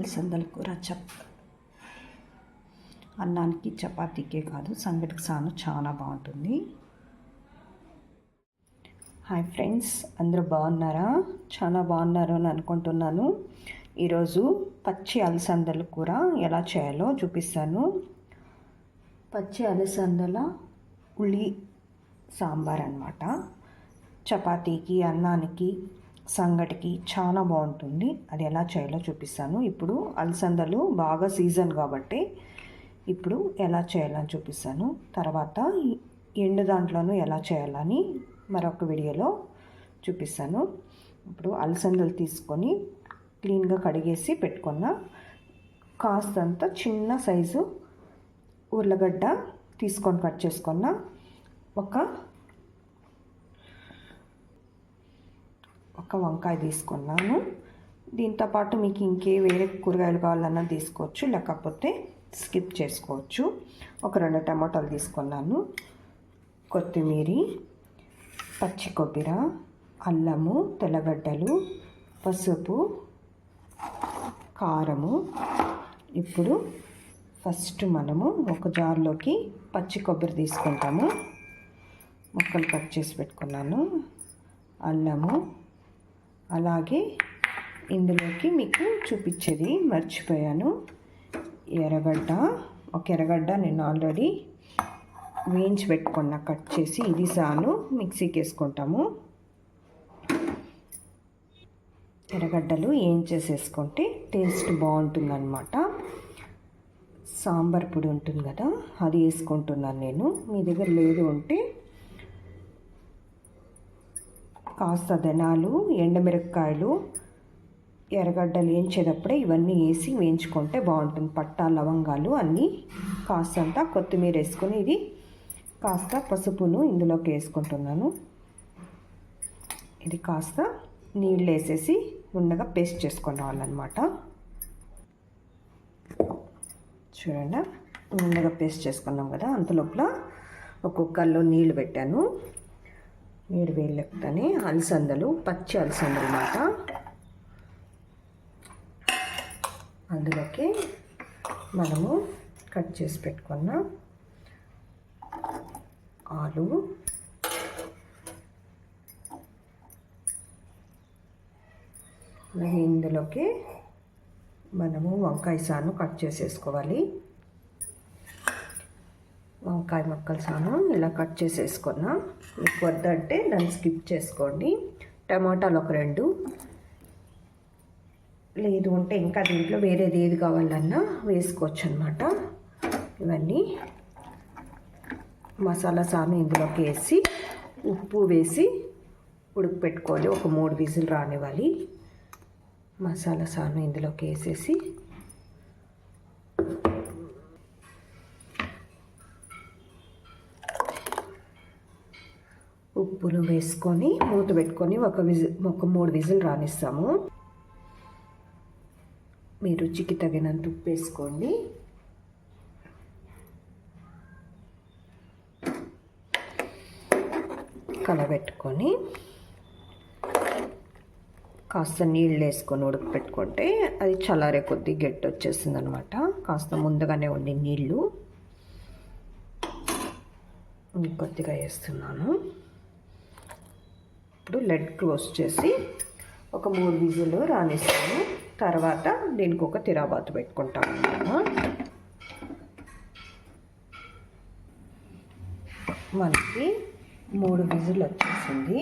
అలసందల కూర చప్ అన్నానికి చపాతీకే కాదు సంగటికి సాను చాలా బాగుంటుంది. హాయ్ ఫ్రెండ్స్ అందరూ బాగున్నారా? చాలా బాగున్నారు అని అనుకుంటున్నాను. ఈరోజు పచ్చి అలసందల కూర ఎలా చేయాలో చూపిస్తాను. పచ్చి అలసందల ఉల్లి సాంబార్ అనమాట చపాతీకి అన్నానికి సంగటికి చాలా బాగుంటుంది. అది ఎలా చేయాలో చూపిస్తాను. ఇప్పుడు అలసందలు బాగా సీజన్ కాబట్టి ఇప్పుడు ఎలా చేయాలని చూపిస్తాను. తర్వాత ఎండు దాంట్లోనూ ఎలా చేయాలని మరొక వీడియోలో చూపిస్తాను. ఇప్పుడు అలసందలు తీసుకొని క్లీన్గా కడిగేసి పెట్టుకున్న కాస్తంత చిన్న సైజు ఉర్లగడ్డ తీసుకొని కట్ చేసుకున్న ఒక ఒక వంకాయ తీసుకున్నాను. దీంతోపాటు మీకు ఇంకే వేరే కూరగాయలు కావాలన్నా తీసుకోవచ్చు లేకపోతే స్కిప్ చేసుకోవచ్చు. ఒక రెండు టమాటాలు తీసుకున్నాను. కొత్తిమీర పచ్చి కొబ్బరి అల్లము తెల్లగడ్డలు పసుపు కారము. ఇప్పుడు ఫస్ట్ మనము ఒక జార్లోకి పచ్చి కొబ్బరి తీసుకుంటాము. ముక్కలు కట్ చేసి పెట్టుకున్నాను. అల్లము అలాగే ఇందులోకి మీకు చూపించేది మర్చిపోయాను. ఎర్రగడ్డ ఒక ఎర్రగడ్డ నేను ఆల్రెడీ వేయించి పెట్టుకున్న కట్ చేసి ఇది సాను మిక్సీకి వేసుకుంటాము. ఎర్రగడ్డలు వేయించేసేసుకుంటే టేస్ట్ బాగుంటుందన్నమాట. సాంబార్ పొడి ఉంటుంది కదా అది వేసుకుంటున్నాను నేను. మీ దగ్గర లేదు ఉంటే కాస్త ధనాలు ఎండమిరపకాయలు ఎర్రగడ్డలు వేయించేటప్పుడే ఇవన్నీ వేసి వేయించుకుంటే బాగుంటుంది. పట్టా లవంగాలు అన్నీ కాస్తంత కొత్తిమీర వేసుకొని ఇది కాస్త పసుపును ఇందులోకి వేసుకుంటున్నాను. ఇది కాస్త నీళ్ళు వేసేసి ఉండగా పేస్ట్ చేసుకొని రావాలన్నమాట. చూడండి? ఉండగా పేస్ట్ చేసుకున్నాం కదా అంత లోపల ఒక కుక్కర్లో నీళ్ళు పెట్టాను. నీళ్ళు వేయలేకపోతే అలసందలు పచ్చి అలసందలు అన్నమాట. అందులోకి మనము కట్ చేసి పెట్టుకున్న ఆలు అలాగే ఇందులోకి మనము వంకాయ సాను కట్ చేసేసుకోవాలి. వంకాయ ముక్కలు సాను ఇలా కట్ చేసేసుకున్నా. మీకు వద్దంటే దాన్ని స్కిప్ చేసుకోండి. టమాటాలు ఒక రెండు. లేదు అంటే ఇంకా దీంట్లో వేరేది ఏది కావాలన్నా వేసుకోవచ్చు అనమాట ఇవన్నీ మసాలా సాను ఇందులోకి వేసి ఉప్పు వేసి ఉడకపెట్టుకోవాలి ఒక మూడు విజిల్ రానివ్వాలి. మసాలా సాను ఇందులోకి వేసేసి ఉప్పును వేసుకొని మూత పెట్టుకొని ఒక విజిల్ ఒక మూడు విజిల్ రానిస్తాము. మీ రుచికి తగినంత ఉప్పు వేసుకోండి. కలబెట్టుకొని కాస్త నీళ్ళు వేసుకొని ఉడకపెట్టుకుంటే అది చల్లారే కొద్దీ గట్టి వచ్చేసింది అనమాట కాస్త ముందుగానే ఉండి నీళ్ళు. కొద్దిగా వేస్తున్నాను. ఇప్పుడు లెడ్ క్లోజ్ చేసి ఒక మూడు విజులు రానిస్తాను. తర్వాత దీనికి ఒక తిరాబాతు పెట్టుకుంటాము మనకి మూడు విజులు వచ్చేసింది.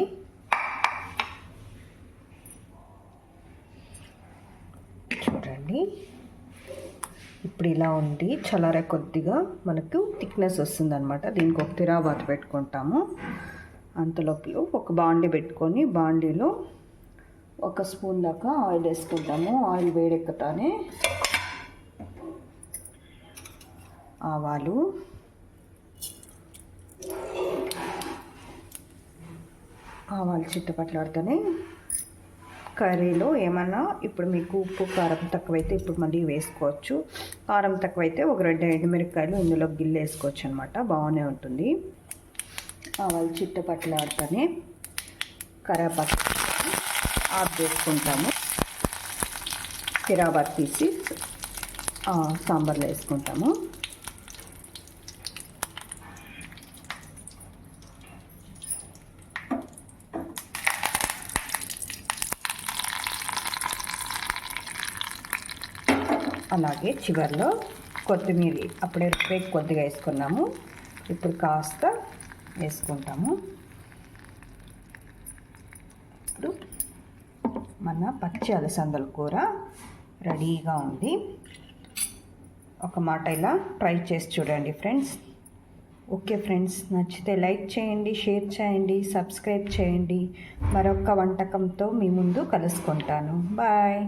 చూడండి. ఇప్పుడు ఇలా ఉండి చల్లారే కొద్దిగా మనకు థిక్నెస్ వస్తుంది అనమాట దీనికి ఒక తిరాబాత్ పెట్టుకుంటాము. అంతలోపల ఒక బాండీ పెట్టుకొని బాండీలో ఒక స్పూన్ దాకా ఆయిల్ వేసుకుంటాము. ఆయిల్ వేడెక్కుతానే ఆవాలు ఆవాలు చిట్టపట్లాడుతూనే కర్రీలో ఏమన్నా ఇప్పుడు మీకు ఉప్పు కారం తక్కువైతే ఇప్పుడు మళ్ళీ వేసుకోవచ్చు. కారం తక్కువైతే ఒక రెండు ఎండుమిరపకాయలు ఇందులో గిల్లు వేసుకోవచ్చు అనమాట బాగానే ఉంటుంది. ఆవాలు చిట్టపట్లాడుతూనే కరాపాకు ఆఫ్ చేసుకుంటాము తిరాబాత్ తీసి సాంబార్లో వేసుకుంటాము. అలాగే చివరిలో కొత్తిమీర అప్పుడే రేపు కొద్దిగా వేసుకున్నాము. ఇప్పుడు కాస్త వేసుకుంటాము. ఇప్పుడు మన పచ్చి అలసందల కూర రెడీగా ఉంది. ఒక మాట ఇలా ట్రై చేసి చూడండి ఫ్రెండ్స్. ఓకే ఫ్రెండ్స్ నచ్చితే లైక్ చేయండి షేర్ చేయండి సబ్స్క్రైబ్ చేయండి. మరొక వంటకంతో మీ ముందు కలుసుకుంటాను. బాయ్.